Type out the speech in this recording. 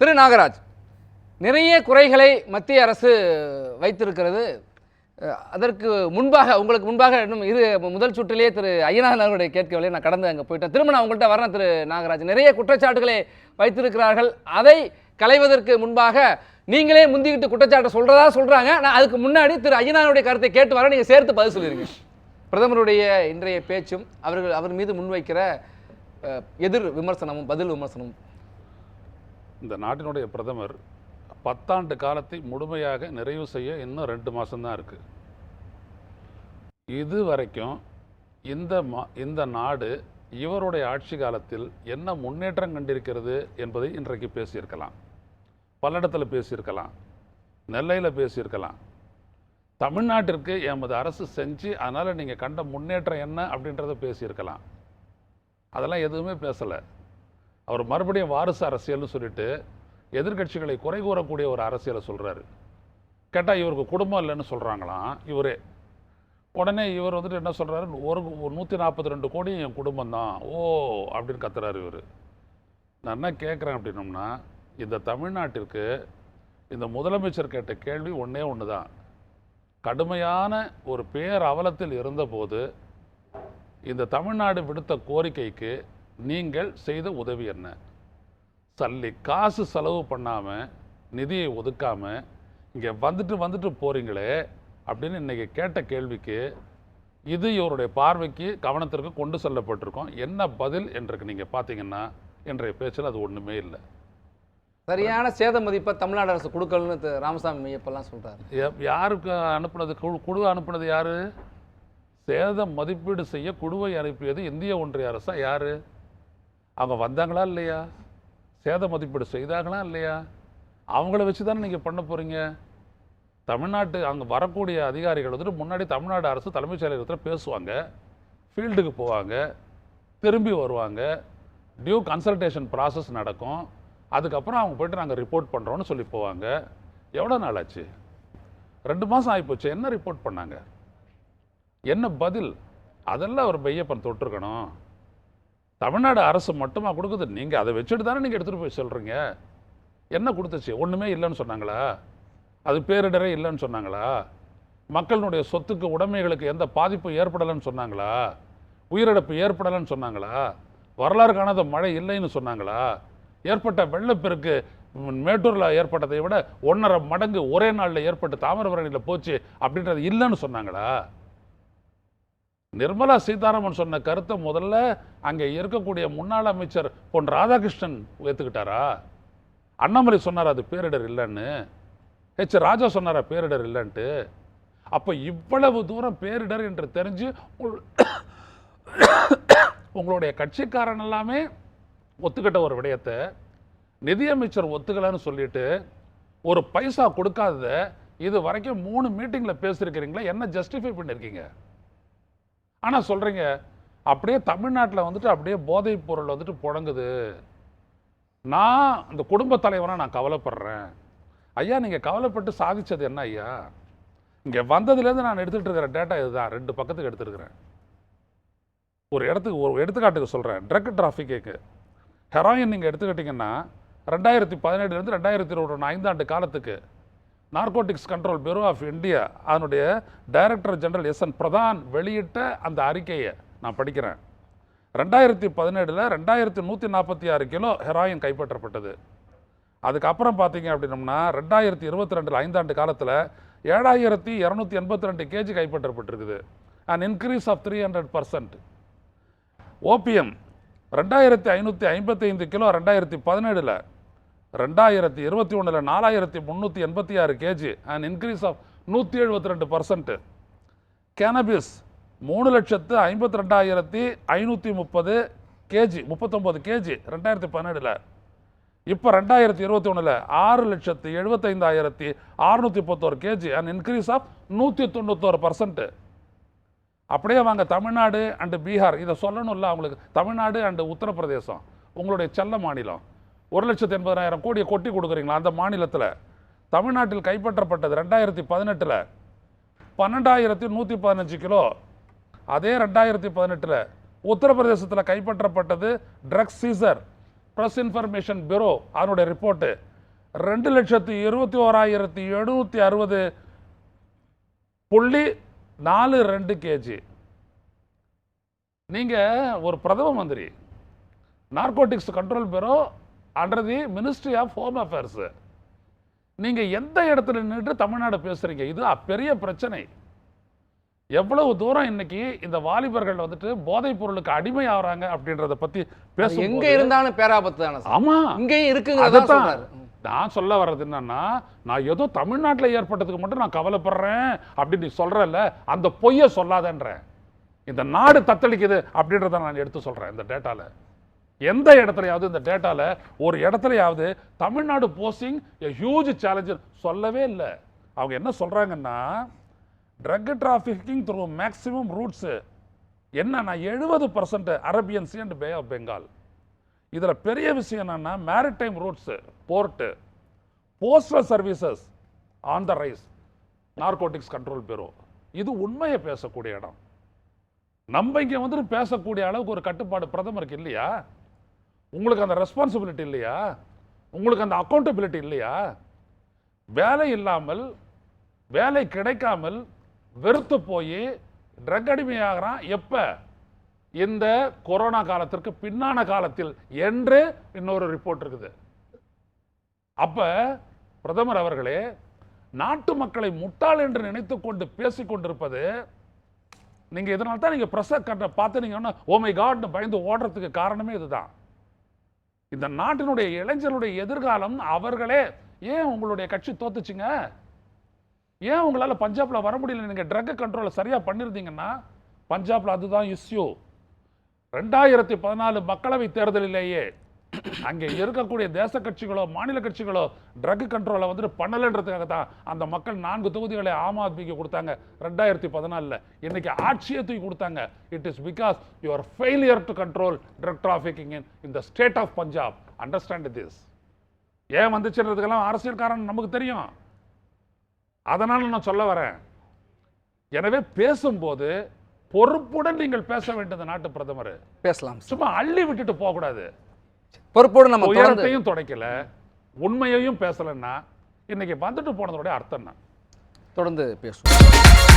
திரு நாகராஜ் நிறைய குறைகளை மத்திய அரசு வைத்திருக்கிறது. அதற்கு முன்பாக உங்களுக்கு முன்பாக இன்னும் இரு முதல் சுற்றிலேயே திரு ஐயனார் அவருடைய கேட்கவில்லை நான் கடந்து அங்கே போயிட்டேன். திரும்ப நான் உங்கள்கிட்ட வரேன் திரு நாகராஜ். நிறைய குற்றச்சாட்டுகளை வைத்திருக்கிறார்கள். அதை களைவதற்கு முன்பாக நீங்களே முந்திக்கிட்டு குற்றச்சாட்டை சொல்கிறதா சொல்கிறாங்க நான் அதுக்கு முன்னாடி திரு ஐயனாருடைய கருத்தை கேட்டு வரேன். நீங்கள் சேர்த்து பதில் சொல்லிருங்க. பிரதமருடைய இன்றைய பேச்சும் அவர்கள் அவர் மீது முன்வைக்கிற எதிர் விமர்சனமும் பதில் விமர்சனமும் இந்த நாட்டினுடைய பிரதமர் பத்தாண்டு காலத்தை முழுமையாக நிறைவு செய்ய இன்னும் ரெண்டு மாதம்தான் இருக்குது இது வரைக்கும் இந்த மா இந்த நாடு இவருடைய ஆட்சி காலத்தில் என்ன முன்னேற்றம் கண்டிருக்கிறது என்பதை இன்றைக்கு பேசியிருக்கலாம். பல இடத்துல பேசியிருக்கலாம். நெல்லையில் பேசியிருக்கலாம். தமிழ்நாட்டிற்கு எமது அரசு செஞ்சு அதனால் நீங்கள் கண்ட முன்னேற்றம் என்ன அப்படின்றத பேசியிருக்கலாம். அதெல்லாம் எதுவுமே பேசலை. அவர் மறுபடியும் வாரிசு அரசியல்னு சொல்லிட்டு எதிர்க்கட்சிகளை குறை கூறக்கூடிய ஒரு அரசியலை சொல்கிறாரு கேட்டால் இவருக்கு குடும்பம் இல்லைன்னு சொல்கிறாங்களாம் இவரே. உடனே இவர் வந்துட்டு என்ன சொல்கிறாரு ஒரு நூற்றி நாற்பத்தி ரெண்டு கோடி என் குடும்பம் தான். ஓ அப்படின்னு கத்துறாரு இவர். நான் என்ன கேட்குறேன் அப்படின்னோம்னா இந்த தமிழ்நாட்டிற்கு இந்த முதலமைச்சர் கேட்ட கேள்வி ஒன்றே ஒன்று தான் கடுமையான ஒரு பேர் அவலத்தில் இருந்தபோது இந்த தமிழ்நாடு விடுத்த கோரிக்கைக்கு நீங்கள் செய்த உதவி என்ன? சல்லி காசு செலவு பண்ணாமல் நிதியை ஒதுக்காமல் இங்கே வந்துட்டு வந்துட்டு போகிறீங்களே அப்படின்னு இன்றைக்கி கேட்ட கேள்விக்கு இது இவருடைய பார்வைக்கு கவனத்திற்கு கொண்டு செல்லப்பட்டிருக்கோம். என்ன பதில் என்றுக்கு நீங்கள் பார்த்தீங்கன்னா இன்றைய பேச்சில் அது ஒன்றுமே இல்லை. சரியான சேத மதிப்பை தமிழ்நாடு அரசு கொடுக்கலன்னு ராமசாமி மையப்பெல்லாம் சொல்றாரு. யா- யாருக்கு அனுப்புனது? குழு குழு அனுப்புனது யாரு? சேத மதிப்பீடு செய்ய குழுவை அனுப்பியது இந்திய ஒன்றிய அரசா? யாரு? அவங்க வந்தாங்களா இல்லையா? சேத மதிப்பீடு செய்தாங்களா இல்லையா? அவங்கள வச்சு தானே நீங்கள் பண்ண போகிறீங்க தமிழ்நாட்டு அங்கே வரக்கூடிய அதிகாரிகள் வந்துட்டு முன்னாடி தமிழ்நாடு அரசு தலைமைச் செயலகத்தில் பேசுவாங்க. ஃபீல்டுக்கு போவாங்க. திரும்பி வருவாங்க. டியூ கன்சல்டேஷன் ப்ராசஸ் நடக்கும். அதுக்கப்புறம் அவங்க போய்ட்டு நாங்கள் ரிப்போர்ட் பண்ணுறோன்னு சொல்லி போவாங்க. எவ்வளோ நாள் ஆச்சு? ரெண்டு மாதம் ஆகிப்போச்சு என்ன ரிப்போர்ட் பண்ணாங்க? என்ன பதில்? அதெல்லாம் ஒரு பையப்பன் தொட்டிருக்கணும். தமிழ்நாடு அரசு மட்டுமா கொடுக்குது? நீங்கள் அதை வச்சுட்டு தானே நீங்கள் எடுத்துகிட்டு போய் சொல்கிறீங்க என்ன கொடுத்துச்சு? ஒன்றுமே இல்லைன்னு சொன்னாங்களா? அது பேரிடரே இல்லைன்னு சொன்னாங்களா? மக்களினுடைய சொத்துக்கு உடைமைகளுக்கு எந்த பாதிப்பும் ஏற்படலைன்னு சொன்னாங்களா? உயிரிழப்பு ஏற்படலைன்னு சொன்னாங்களா? வரலாறு காணாத மழை இல்லைன்னு சொன்னாங்களா? ஏற்பட்ட வெள்ளப்பெருக்கு மேட்டூரில் ஏற்பட்டதை விட ஒன்றரை மடங்கு ஒரே நாளில் ஏற்பட்டு தாமிரபரணியில் போச்சு அப்படின்றது இல்லைன்னு சொன்னாங்களா? நிர்மலா சீதாராமன் சொன்ன கருத்தை முதல்ல அங்கே இருக்கக்கூடிய முன்னாள் அமைச்சர் பொன் ராதாகிருஷ்ணன் ஏற்றுக்கிட்டாரா அண்ணாமலை சொன்னார் அது பேரிடர் இல்லைன்னு? ஹெச் ராஜா சொன்னாரா பேரிடர் இல்லைன்ட்டு? அப்போ இவ்வளவு தூரம் பேரிடர் என்று தெரிஞ்சு உங்களுடைய கட்சிக்காரன் எல்லாமே ஒத்துக்கிட்ட ஒரு விடயத்தை நிதியமைச்சர் ஒத்துக்கலைன்னு சொல்லிட்டு ஒரு பைசா கொடுக்காதத இது வரைக்கும் மூணு மீட்டிங்கில் பேசியிருக்கிறீங்களா என்ன ஜஸ்டிஃபை பண்ணியிருக்கீங்க? ஆனால் சொல்கிறீங்க அப்படியே தமிழ்நாட்டில் வந்துட்டு அப்படியே போதைப் பொருள் வந்துட்டு புழங்குது. நான் இந்த குடும்ப தலைவராக நான் கவலைப்படுறேன். ஐயா நீங்கள் கவலைப்பட்டு சாதித்தது என்ன ஐயா? இங்கே வந்ததுலேருந்து நான் எடுத்துகிட்டு இருக்கிற டேட்டா இதுதான். ரெண்டு பக்கத்துக்கு எடுத்துருக்கிறேன். ஒரு இடத்துக்கு ஒரு எடுத்துக்காட்டுக்கு சொல்கிறேன் ட்ரக் டிராஃபிக்கு ஹெராயின் நீங்கள் எடுத்துக்கிட்டிங்கன்னா ரெண்டாயிரத்தி பதினேழுலேருந்து ரெண்டாயிரத்தி இருபத்தி ஐந்தாண்டு காலத்துக்கு narcotics control bureau of India அதனுடைய director general S N Pradhan வெளியிட்ட அந்த அறிக்கையை நான் படிக்கிறேன். ரெண்டாயிரத்தி பதினேழில் ரெண்டாயிரத்தி நூற்றி நாற்பத்தி ஆறு கிலோ ஹெராயின் கைப்பற்றப்பட்டது. அதுக்கப்புறம் பார்த்தீங்க அப்படின்னம்னா ரெண்டாயிரத்தி இருபத்தி ரெண்டில் ஐந்தாண்டு காலத்தில் ஏழாயிரத்தி இரநூத்தி எண்பத்தி ரெண்டு KG கைப்பற்றப்பட்டிருக்குது. And increase of three hundred percent OPM ரெண்டாயிரத்தி ஐநூற்றி ஐம்பத்தைந்து கிலோ ரெண்டாயிரத்தி பதினேழில் ரெண்டாயிரத்தி இருபத்தி ஒன்றில் நாலாயிரத்தி முந்நூற்றி எண்பத்தி ஆறு கேஜி அண்ட் இன்க்ரீஸ் ஆஃப் நூற்றி எழுபத்தி ரெண்டு பர்சன்ட்டு கேனபிஸ் மூணு லட்சத்து ஐம்பத்தி ரெண்டாயிரத்தி ஐநூற்றி முப்பது கேஜி முப்பத்தொம்போது கேஜி ரெண்டாயிரத்தி பன்னெண்டில் இப்போ ரெண்டாயிரத்தி இருபத்தி ஒன்றில் ஆறு லட்சத்து எழுபத்தைந்தாயிரத்தி அறுநூற்றி முப்பத்தோரு கேஜி அண்ட் இன்க்ரீஸ் ஆஃப் நூற்றி தொண்ணூத்தோரு பர்சன்ட்டு அப்படியே வாங்க தமிழ்நாடு அண்டு பீகார் இதை சொல்லணும்ல அவங்களுக்கு தமிழ்நாடு அண்டு உத்தரப்பிரதேசம் உங்களுடைய செல்ல மாநிலம். ஒரு லட்சத்து எண்பதாயிரம் கோடியை கொட்டி கொடுக்குறீங்களா அந்த மாநிலத்தில்? தமிழ்நாட்டில் கைப்பற்றப்பட்டது ரெண்டாயிரத்தி பதினெட்டில் பன்னெண்டாயிரத்தி நூற்றி பதினஞ்சு கிலோ. அதே ரெண்டாயிரத்தி பதினெட்டில் உத்தரப்பிரதேசத்தில் கைப்பற்றப்பட்டது drugs seizure press information bureau அதனுடைய ரிப்போர்ட்டு ரெண்டு லட்சத்து இருபத்தி ஓராயிரத்தி எழுநூற்றி அறுபது புள்ளி நாலு ரெண்டு கேஜி. நீங்கள் ஒரு பிரதம மந்திரி narcotics control bureau under the ministry of home affairs நீங்க எந்த இடத்துல நின்றுட்டு தமிழ்நாடு பேசுறீங்க? இது பெரிய பிரச்சனை. எவ்வளவு தூரம் இன்னைக்கு இந்த வாலிபர்கள் வந்துட்டு போதைப் பொருளுக்கு அடிமை ஆகுறாங்க அப்படின்றத பத்தி பேசும் எங்க இருந்தாலும் பேராபத்து தானே ஆமா. இங்கேயும் இருக்குங்கிறத அதுதான். சொல்றாரு. நான் சொல்ல வர்றது என்னன்னா நான் ஏதோ தமிழ்நாட்டுல ஏற்பட்டதுக்கு மட்டும் நான் கவலைப்படுறேன் அப்படின்னு நீ சொல்றல அந்த பொய்யை சொல்லாதன்றேன். இந்த நாடு தத்தளிக்குது அப்படின்றத நான் எடுத்து சொல்றேன் இந்த டேட்டால எந்த இடத்துலையாவது இந்த டேட்டாவில் ஒரு இடத்துலையாவது Tamil Nadu posting a huge challenge சொல்லவே இல்லை. அவங்க என்ன சொல்கிறாங்கன்னா drug trafficking through maximum routes என்னன்னா எழுபது percent Arabian sea and bay of Bengal இதில் பெரிய விஷயம் என்னன்னா maritime routes port postal services on the rise narcotics control bureau இது உண்மையை பேசக்கூடிய இடம். நம்ம இங்கே வந்துட்டு பேசக்கூடிய அளவுக்கு ஒரு கட்டுப்பாடு பிரதமருக்கு இல்லையா? உங்களுக்கு அந்த ரெஸ்பான்சிபிலிட்டி இல்லையா? உங்களுக்கு அந்த அக்கௌண்டபிலிட்டி இல்லையா? வேலை இல்லாமல் வேலை கிடைக்காமல் வெறுத்து போய் ட்ரக் அடிமையாகிறான் எப்போ? இந்த கொரோனா காலத்திற்கு பின்னான காலத்தில் என்று இன்னொரு ரிப்போர்ட் இருக்குது. அப்போ பிரதமர் அவர்களே நாட்டு மக்களை முட்டாள் என்று நினைத்து கொண்டு பேசி கொண்டிருப்பது நீங்கள் இதனால தான் நீங்கள் பிரஸ் கண்ட பார்த்து நீங்க ஓமை காட்னு oh பயந்து ஓடுறதுக்கு காரணமே இதுதான். இந்த நாட்டினுடைய இளைஞர்களுடைய எதிர்காலம் அவர்களே ஏன் உங்களுடைய கட்சி தோத்துச்சுங்க? ஏன் உங்களால் பஞ்சாப்பில் வர முடியல? நீங்கள் ட்ரக் கண்ட்ரோலை சரியாக பண்ணிருந்தீங்கன்னா பஞ்சாப்பில் அதுதான் இஸ்யூ ரெண்டாயிரத்தி பதினாலு மக்களவை தேர்தலிலேயே அங்கே இருக்கக்கூடிய தேச கட்சிகளோ மாநில கட்சிகளோ ட்ரக் கண்ட்ரோலை வந்துட்டு பண்ணலன்றதுக்காக தான் அந்த மக்கள் நான்கு தொகுதிகளை ஆம் ஆத்மிக்கு கொடுத்தாங்க. ரெண்டாயிரத்தி பதினாலில். இன்னைக்கு ஆட்சியை தூக்கி கொடுத்தாங்க. It is because your failure to control drug trafficking in இந்த state of Punjab understand this ஏன் வந்துச்சுன்றதுக்கெல்லாம் அரசியல் காரணம் நமக்கு தெரியும். அதனால நான் சொல்ல வரேன். எனவே பேசும்போது பொறுப்புடன் நீங்கள் பேச வேண்டியது நாட்டு பிரதமர். பேசலாம். சும்மா அள்ளி விட்டுட்டு போக கூடாது பொறுப்போடு நம்ம உயரத்தையும் துடைக்கல உண்மையையும் பேசலன்னா இன்னைக்கு வந்துட்டு போனதோட அர்த்தம் என்ன? தொடர்ந்து பேசுவோம்.